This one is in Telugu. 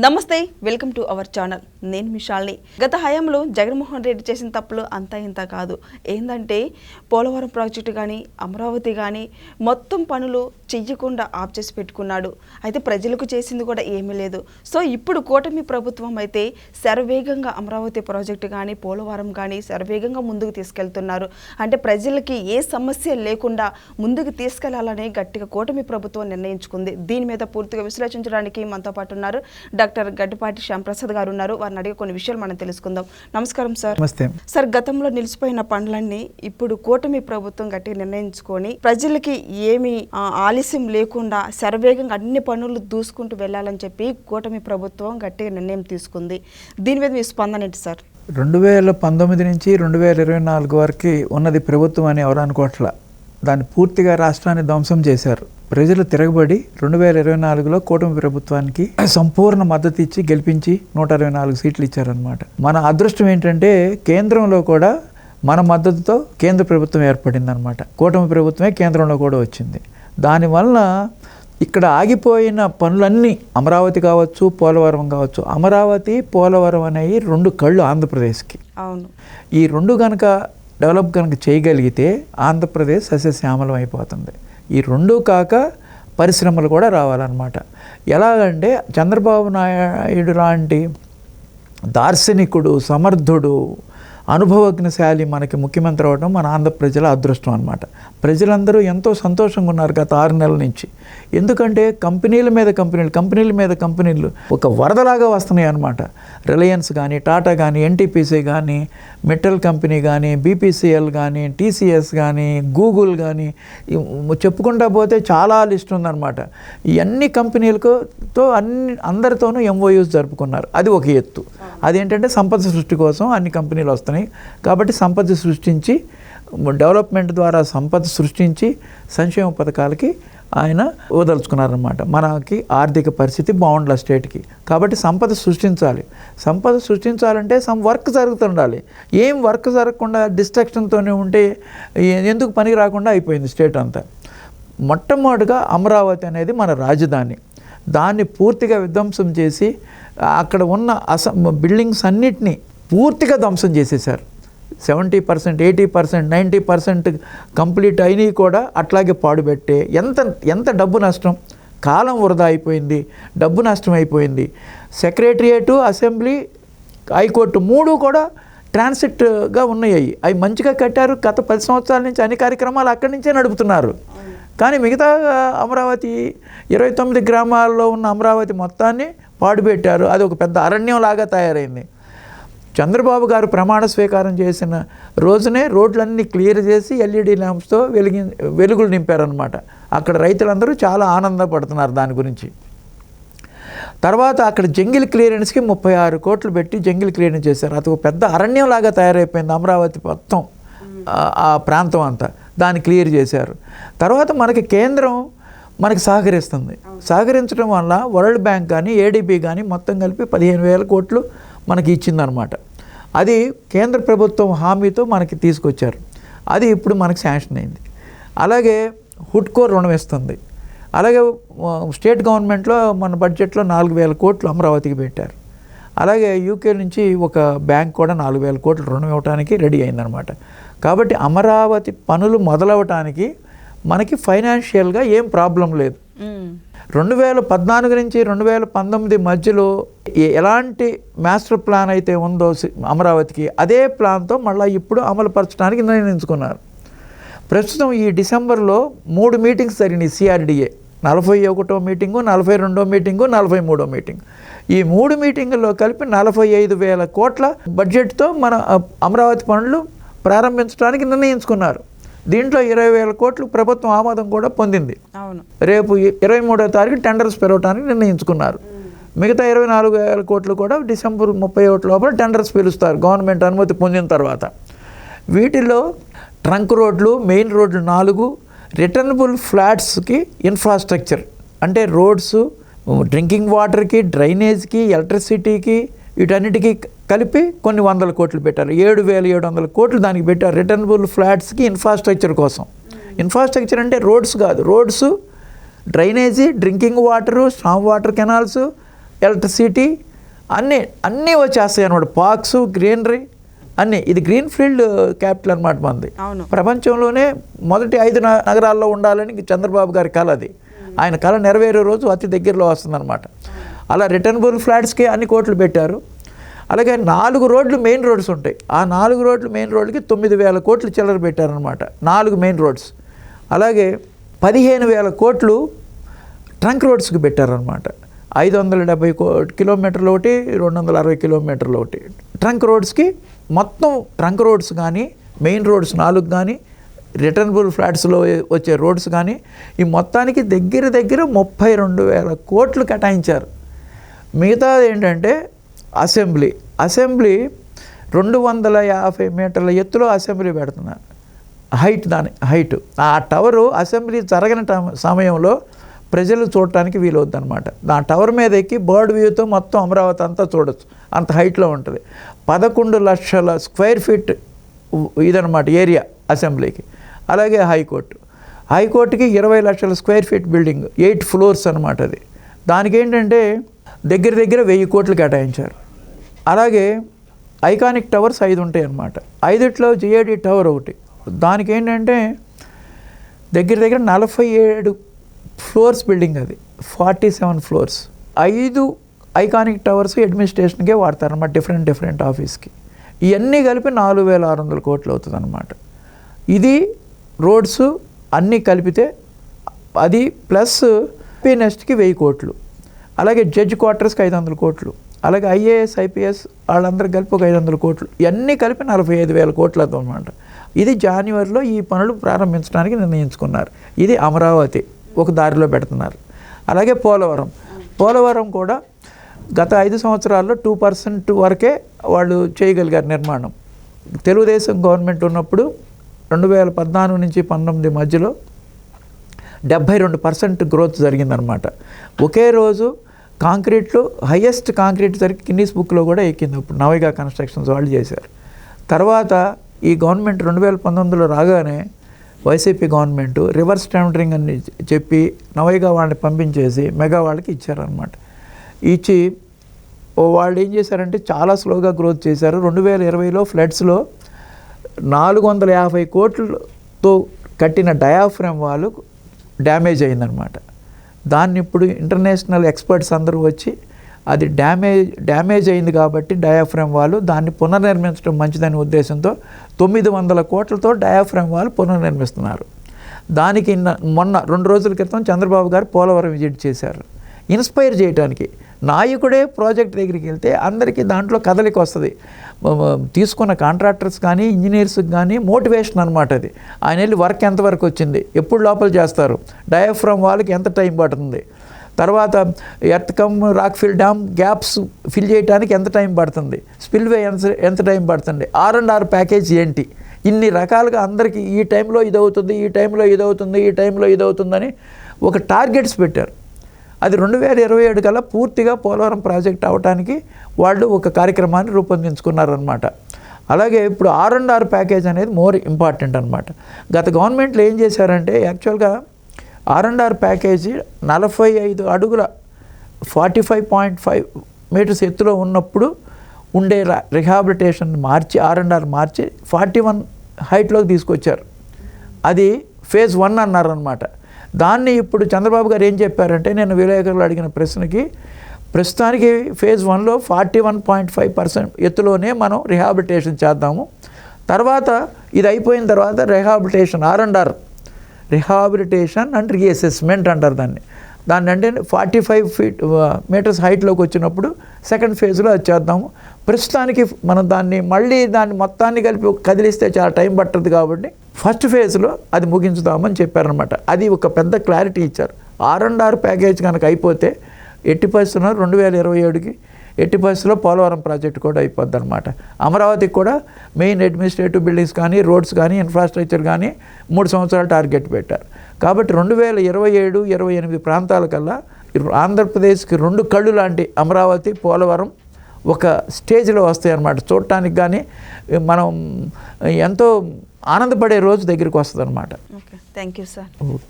నమస్తే వెల్కమ్ టు అవర్ ఛానల్. నేను మిషాల్ని. గత హయాంలో జగన్మోహన్ రెడ్డి చేసిన తప్పులు అంతా ఇంత కాదు. ఏంటంటే పోలవరం ప్రాజెక్టు కానీ అమరావతి కానీ మొత్తం పనులు చెయ్యకుండా ఆఫ్ చేసి పెట్టుకున్నాడు. అయితే ప్రజలకు చేసింది కూడా ఏమీ లేదు. సో ఇప్పుడు కూటమి ప్రభుత్వం అయితే శరవేగంగా అమరావతి ప్రాజెక్టు కానీ పోలవరం కానీ శరవేగంగా ముందుకు తీసుకెళ్తున్నారు. అంటే ప్రజలకి ఏ సమస్య లేకుండా ముందుకు తీసుకెళ్ళాలని గట్టిగా కూటమి ప్రభుత్వం నిర్ణయించుకుంది. దీని మీద పూర్తిగా విశ్లేషించడానికి మనతో పాటు ఉన్నారు డాక్టర్ గడ్డిపాటి శ్యాంప్రసాద్ గారు ఉన్నారు. వారిని అడిగే కొన్ని విషయాలు మనం తెలుసుకుందాం. నమస్కారం సార్. నమస్తే. సార్ గతంలో నిలిచిపోయిన పనులన్నీ ఇప్పుడు కూటమి ప్రభుత్వం గట్టిగా నిర్ణయించుకొని ప్రజలకి ఏమి ఆలస్యం లేకుండా శరవేగంగా అన్ని పనులు దూసుకుంటూ వెళ్ళాలని చెప్పి కూటమి ప్రభుత్వం గట్టిగా నిర్ణయం తీసుకుంది. దీని మీద మీ స్పందన ఏంటి సార్? రెండు వేల పంతొమ్మిది నుంచి రెండు వేల ఇరవై నాలుగు వరకు ఉన్నది ప్రభుత్వం అని ఎవరు అనుకోవట్ల. దాన్ని పూర్తిగా రాష్ట్రాన్ని ధ్వంసం చేశారు. ప్రజలు తిరగబడి రెండు వేల ఇరవై నాలుగులో కూటమి ప్రభుత్వానికి సంపూర్ణ మద్దతు ఇచ్చి గెలిపించి నూట ఇరవై నాలుగు సీట్లు ఇచ్చారనమాట మన అదృష్టం ఏంటంటే కేంద్రంలో కూడా మన మద్దతుతో కేంద్ర ప్రభుత్వం ఏర్పడిందనమాట కూటమి ప్రభుత్వమే కేంద్రంలో కూడా వచ్చింది. దానివల్ల ఇక్కడ ఆగిపోయిన పనులన్నీ అమరావతి కావచ్చు పోలవరం కావచ్చు అమరావతి పోలవరం అనేవి రెండు కళ్ళు ఆంధ్రప్రదేశ్కి. అవును. ఈ రెండు కనుక డెవలప్ కనుక చేయగలిగితే ఆంధ్రప్రదేశ్ సస్యశ్యామలం అయిపోతుంది. ఈ రెండు కాక పరిశ్రమలు కూడా రావాలన్నమాట. ఎలాగంటే చంద్రబాబు నాయుడు లాంటి దార్శనికుడు సమర్థుడు అనుభవజ్ఞశాలి మనకి ముఖ్యమంత్రి అవడం మన ఆంధ్ర ప్రజల అదృష్టం అనమాట ప్రజలందరూ ఎంతో సంతోషంగా ఉన్నారు గత ఆరు నెలల నుంచి. ఎందుకంటే కంపెనీల మీద కంపెనీలు కంపెనీల మీద కంపెనీలు ఒక వరదలాగా వస్తున్నాయి అనమాట రిలయన్స్ కానీ టాటా కానీ ఎన్టీపీసీ కానీ మెటల్ కంపెనీ కానీ బీపీసీఎల్ కానీ టీసీఎస్ కానీ గూగుల్ కానీ చెప్పుకుంటా పోతే చాలా లిస్ట్ ఉందన్నమాట. ఇవన్నీ కంపెనీలతో కంపెనీలకు తో అన్ని అందరితోనూ ఎంఓయూస్ జరుపుకున్నారు. అది ఒక ఎత్తు. అదేంటంటే సంపద సృష్టి కోసం అన్ని కంపెనీలు వస్తున్నాయి కాబట్టి సంపద సృష్టించి డెవలప్మెంట్ ద్వారా సంపద సృష్టించి సంక్షేమ పథకాలకి ఆయన వదలుచుకున్నారనమాట మనకి ఆర్థిక పరిస్థితి బాగుండాలి స్టేట్కి. కాబట్టి సంపద సృష్టించాలి. సంపద సృష్టించాలంటే సమ్ వర్క్ జరుగుతుండాలి ఏం వర్క్ జరగకుండా డిస్ట్రక్షన్తోనే ఉంటే ఎందుకు పనికి రాకుండా అయిపోయింది స్టేట్ అంతా? మొట్టమొదటిగా అమరావతి అనేది మన రాజధాని. దాన్ని పూర్తిగా విధ్వంసం చేసి అక్కడ ఉన్న అస బిల్డింగ్స్ అన్నిటినీ పూర్తిగా ధ్వంసం చేసేశారు. Seventy percent eighty percent ninety percent complete అయినవి కూడా అట్లాగే పాడుపెట్టే ఎంత ఎంత డబ్బు నష్టం? కాలం వృధా అయిపోయింది డబ్బు నష్టం అయిపోయింది. సెక్రటరియేటు అసెంబ్లీ హైకోర్టు మూడు కూడా ట్రాన్సిట్గా ఉన్నాయి. అవి అవి మంచిగా కట్టారు గత పది సంవత్సరాల నుంచి అన్ని కార్యక్రమాలు అక్కడి నుంచే నడుపుతున్నారు. కానీ మిగతా అమరావతి ఇరవై తొమ్మిది గ్రామాల్లో ఉన్న అమరావతి మొత్తాన్ని పాడుపెట్టారు అది ఒక పెద్ద అరణ్యం లాగా తయారైంది. చంద్రబాబు గారు ప్రమాణ స్వీకారం చేసిన రోజునే రోడ్లన్నీ క్లియర్ చేసి ఎల్ఈడి ల్యాంప్స్తో వెలిగి వెలుగులు నింపారనమాట అక్కడ రైతులందరూ చాలా ఆనందపడుతున్నారు దాని గురించి. తర్వాత అక్కడ జంగిల్ క్లియరెన్స్కి ముప్పై ఆరు కోట్లు పెట్టి జంగిల్ క్లియరెన్స్ చేశారు. అది ఒక పెద్ద అరణ్యంలాగా తయారైపోయింది అమరావతి మొత్తం ఆ- ప్రాంతం అంతా. దాన్ని క్లియర్ చేశారు. తర్వాత మనకి కేంద్రం మనకి సహకరిస్తుంది. సహకరించడం వల్ల వరల్డ్ బ్యాంక్ కానీ ఏడీబీ కానీ మొత్తం కలిపి పదిహేను వేల కోట్లు మనకి ఇచ్చిందనమాట అది కేంద్ర ప్రభుత్వం హామీతో మనకి తీసుకొచ్చారు. అది ఇప్పుడు మనకి శాంక్షన్ అయింది. అలాగే హుడ్కో రుణం ఇస్తుంది. అలాగే స్టేట్ గవర్నమెంట్లో మన బడ్జెట్లో నాలుగు వేల కోట్లు అమరావతికి పెట్టారు. అలాగే యూకే నుంచి ఒక బ్యాంక్ కూడా నాలుగు వేల కోట్లు రుణం ఇవ్వడానికి రెడీ అయిందనమాట కాబట్టి అమరావతి పనులు మొదలవటానికి మనకి ఫైనాన్షియల్గా ఏం ప్రాబ్లం లేదు. రెండు వేల పద్నాలుగు నుంచి రెండు వేల పంతొమ్మిది మధ్యలో ఎలాంటి మాస్టర్ ప్లాన్ అయితే ఉందో సి- అమరావతికి అదే ప్లాన్తో మళ్ళీ ఇప్పుడు అమలుపరచడానికి నిర్ణయించుకున్నారు. ప్రస్తుతం ఈ డిసెంబర్లో మూడు మీటింగ్స్ జరిగినాయి సిఆర్డిఏ. నలభై ఒకటో మీటింగు నలభై రెండో మీటింగు నలభై మూడో మీటింగ్. ఈ మూడు మీటింగుల్లో కలిపి నలభై ఐదు వేల కోట్ల బడ్జెట్తో మన అమరావతి పనులు ప్రారంభించడానికి నిర్ణయించుకున్నారు. దీంట్లో ఇరవై వేల కోట్లు ప్రభుత్వం ఆమోదం కూడా పొందింది. రేపు ఇరవై మూడో తారీఖు టెండర్స్ పిలవటానికి నిర్ణయించుకున్నారు. మిగతా ఇరవై నాలుగు వేల కోట్లు కూడా డిసెంబర్ ముప్పై ఒకటి లోపల టెండర్స్ పిలుస్తారు గవర్నమెంట్ అనుమతి పొందిన తర్వాత. వీటిలో ట్రంక్ రోడ్లు మెయిన్ రోడ్లు నాలుగు రిటర్నబుల్ ఫ్లాట్స్కి ఇన్ఫ్రాస్ట్రక్చర్ అంటే రోడ్స్ డ్రింకింగ్ వాటర్కి డ్రైనేజ్కి ఎలక్ట్రిసిటీకి వీటన్నిటికీ కలిపి కొన్ని వందల కోట్లు పెట్టారు. ఏడు వేల ఏడు వందల కోట్లు దానికి పెట్టారు. రిటర్నబుల్ ఫ్లాట్స్కి ఇన్ఫ్రాస్ట్రక్చర్ కోసం. ఇన్ఫ్రాస్ట్రక్చర్ అంటే రోడ్స్ కాదు. Roads drainage drinking water storm water canals electricity అన్నీ అన్నీ వచ్చేస్తాయి అనమాట పార్క్స్ గ్రీనరీ అన్నీ. ఇది గ్రీన్ ఫీల్డ్ క్యాపిటల్ అనమాట మనది. ప్రపంచంలోనే మొదటి ఐదు నగరాల్లో ఉండాలని చంద్రబాబు గారి కళ అది. ఆయన కళ నెరవేరే రోజు అతి దగ్గరలో వస్తుందన్నమాట. అలా రిటర్నబుల్ ఫ్లాట్స్కి అన్ని కోట్లు పెట్టారు. అలాగే నాలుగు రోడ్లు మెయిన్ రోడ్స్ ఉంటాయి. ఆ నాలుగు రోడ్లు మెయిన్ రోడ్లకి తొమ్మిది వేల కోట్లు చిల్లర పెట్టారనమాట నాలుగు మెయిన్ రోడ్స్. అలాగే పదిహేను వేల కోట్లు ట్రంక్ రోడ్స్కి పెట్టారనమాట ఐదు వందల డెబ్బై కో కిలోమీటర్లు ఒకటి రెండు వందల అరవై కిలోమీటర్లు ఒకటి. ట్రంక్ రోడ్స్కి మొత్తం ట్రంక్ రోడ్స్ కానీ మెయిన్ రోడ్స్ నాలుగు కానీ రిటర్నబుల్ ఫ్లాట్స్లో వచ్చే రోడ్స్ కానీ ఈ మొత్తానికి దగ్గర దగ్గర ముప్పై రెండు వేల కోట్లు కేటాయించారు. మిగతా ఏంటంటే అసెంబ్లీ. అసెంబ్లీ రెండు వందల యాభై మీటర్ల ఎత్తులో అసెంబ్లీ పెడుతున్నారు. హైట్ దాని హైట్. ఆ టవరు అసెంబ్లీ జరగని సమయంలో ప్రజలు చూడటానికి వీలవుద్ది అనమాట ఆ టవర్ మీద ఎక్కి బర్డ్ వ్యూతో మొత్తం అమరావతి అంతా చూడొచ్చు. అంత హైట్లో ఉంటుంది. పదకొండు లక్షల స్క్వేర్ ఫీట్ ఇదనమాట ఏరియా అసెంబ్లీకి. అలాగే హైకోర్టు. హైకోర్టుకి ఇరవై లక్షల square feet building eight floors అనమాట అది. దానికి ఏంటంటే దగ్గర దగ్గర వెయ్యి కోట్లు కేటాయించారు. అలాగే ఐకానిక్ టవర్స్ ఐదు ఉంటాయి అన్నమాట. ఐదుట్లో జిఏడి టవర్ ఒకటి. దానికి ఏంటంటే దగ్గర దగ్గర నలభై ఏడు ఫ్లోర్స్ బిల్డింగ్ అది. Forty seven floors. ఐదు ఐకానిక్ టవర్స్ అడ్మినిస్ట్రేషన్కే వాడతారన్నమాట డిఫరెంట్ డిఫరెంట్ ఆఫీస్కి. ఇవన్నీ కలిపి నాలుగు వేల ఆరు వందల కోట్లు అవుతుంది అనమాట ఇది రోడ్స్ అన్నీ కలిపితే అది ప్లస్ పీ నెస్ట్కి వెయ్యి కోట్లు. అలాగే జడ్జ్ క్వార్టర్స్కి ఐదు వందల కోట్లు. అలాగే ఐఏఎస్ ఐపీఎస్ వాళ్ళందరూ కలిపి ఒక ఐదు వందల కోట్లు ఇవన్నీ కలిపి నలభై ఐదు వేల కోట్లు అనమాట ఇది జనవరిలో ఈ పనులు ప్రారంభించడానికి నిర్ణయించుకున్నారు. ఇది అమరావతి ఒక దారిలో పెడుతున్నారు. అలాగే పోలవరం. పోలవరం కూడా గత ఐదు సంవత్సరాల్లో టూ పర్సెంట్ వరకే వాళ్ళు చేయగలిగారు నిర్మాణం. తెలుగుదేశం గవర్నమెంట్ ఉన్నప్పుడు రెండు వేల పద్నాలుగు నుంచి పంతొమ్మిది మధ్యలో డెబ్భై రెండు పర్సెంట్ గ్రోత్ జరిగిందనమాట ఒకే రోజు కాంక్రీట్లో హయ్యెస్ట్ కాంక్రీట్ సరికి కిన్నీస్ బుక్లో కూడా ఎక్కింది అప్పుడు నవైగా కన్స్ట్రక్షన్స్ వాళ్ళు చేశారు. తర్వాత ఈ గవర్నమెంట్ రెండు వేల పంతొమ్మిదిలో రాగానే వైసీపీ గవర్నమెంట్ రివర్స్ టెండరింగ్ అని చెప్పి నవైగా వాళ్ళని పంపించేసి మెగా వాళ్ళకి ఇచ్చారనమాట ఇచ్చి వాళ్ళు ఏం చేశారంటే చాలా స్లోగా గ్రోత్ చేశారు. రెండు వేల ఇరవైలో ఫ్లడ్స్లో నాలుగు వందల యాభై కోట్లతో కట్టిన డయాఫ్రమ్ వాళ్ళు డ్యామేజ్ అయిందనమాట దాన్ని ఇప్పుడు ఇంటర్నేషనల్ ఎక్స్పర్ట్స్ అందరూ వచ్చి అది డ్యామేజ్ డ్యామేజ్ అయింది కాబట్టి డయాఫ్రమ్ వాళ్ళు దాన్ని పునర్నిర్మించడం మంచిదనే ఉద్దేశంతో తొమ్మిది వందల కోట్లతో డయాఫ్రమ్ వాళ్ళు పునర్నిర్మిస్తున్నారు. దానికి న- మొన్న రెండు రోజుల క్రితం చంద్రబాబు గారు పోలవరం విజిట్ చేశారు. ఇన్స్పైర్ చేయడానికి నాయకుడే ప్రాజెక్ట్ దగ్గరికి వెళ్తే అందరికీ దాంట్లో కదలిక వస్తుంది. తీసుకున్న కాంట్రాక్టర్స్ కానీ ఇంజనీర్స్కి కానీ మోటివేషన్ అనమాట అది. ఆయన వెళ్ళి వర్క్ ఎంతవరకు వచ్చింది ఎప్పుడు లోపల చేస్తారు డయాఫ్రమ్ వాళ్ళకి ఎంత టైం పడుతుంది. తర్వాత earth come rock fill dam gaps fill చేయడానికి ఎంత టైం పడుతుంది స్పిల్వే ఎంత ఎంత టైం పడుతుంది ఆర్ అండ్ ఆర్ ప్యాకేజ్ ఏంటి ఇన్ని రకాలుగా అందరికీ ఈ టైంలో ఇది అవుతుంది ఈ టైంలో ఇది అవుతుంది ఈ టైంలో ఇది అవుతుందని ఒక టార్గెట్స్ పెట్టారు. అది రెండు వేల ఇరవై ఏడు కల్లా పూర్తిగా పోలవరం ప్రాజెక్ట్ అవడానికి వాళ్ళు ఒక కార్యక్రమాన్ని రూపొందించుకున్నారనమాట అలాగే ఇప్పుడు ఆర్ అండ్ ఆర్ ప్యాకేజ్ అనేది మోర్ ఇంపార్టెంట్ అనమాట గత గవర్నమెంట్లు ఏం చేశారంటే యాక్చువల్గా ఆర్ అండ్ ఆర్ ప్యాకేజీ నలభై ఐదు అడుగుల forty five point five metres ఎత్తులో ఉన్నప్పుడు ఉండే రిహాబిలిటేషన్ మార్చి ఆర్ అండ్ ఆర్ మార్చి ఫార్టీ వన్ హైట్లోకి తీసుకొచ్చారు. అది ఫేజ్ వన్ అన్నారనమాట దాన్ని ఇప్పుడు చంద్రబాబు గారు ఏం చెప్పారంటే నేను విలేకరులు అడిగిన ప్రశ్నకి ప్రస్తుతానికి ఫేజ్ వన్లో forty one point five percent ఎత్తులోనే మనం రిహాబిలిటేషన్ చేద్దాము. తర్వాత ఇది అయిపోయిన తర్వాత rehabilitation R and R rehabilitation and reassessment అంటారు దాన్ని. దాన్ని అంటే ఫార్టీ ఫైవ్ ఫీట్ మీటర్స్ హైట్లోకి వచ్చినప్పుడు సెకండ్ ఫేజ్లో అది చేద్దాము. ప్రస్తుతానికి మనం దాన్ని మళ్ళీ దాన్ని మొత్తాన్ని కలిపి కదిలిస్తే చాలా టైం పట్టదు కాబట్టి ఫస్ట్ ఫేజ్లో అది ముగించుదామని చెప్పారనమాట అది ఒక పెద్ద క్లారిటీ ఇచ్చారు. ఆర్ అండ్ ఆర్ ప్యాకేజ్ కనుక అయిపోతే ఎట్టి పరిస్థితుల్లో రెండు వేల ఇరవై ఏడుకి ఎట్టి పరిస్థితుల్లో పోలవరం ప్రాజెక్ట్ కూడా అయిపోద్ది అనమాట అమరావతికి కూడా మెయిన్ అడ్మినిస్ట్రేటివ్ బిల్డింగ్స్ కానీ రోడ్స్ కానీ ఇన్ఫ్రాస్ట్రక్చర్ కానీ మూడు సంవత్సరాలు టార్గెట్ పెట్టారు. కాబట్టి రెండు వేల ఇరవై ఏడు ఇరవై ఎనిమిది ప్రాంతాల కల్లా ఆంధ్రప్రదేశ్కి రెండు కళ్ళు లాంటి అమరావతి పోలవరం ఒక స్టేజ్లో వస్తాయి అన్నమాట చూడటానికి కానీ మనం ఎంతో ఆనందపడే రోజు దగ్గరికి వస్తుంది అనమాట okay thank you sir okay.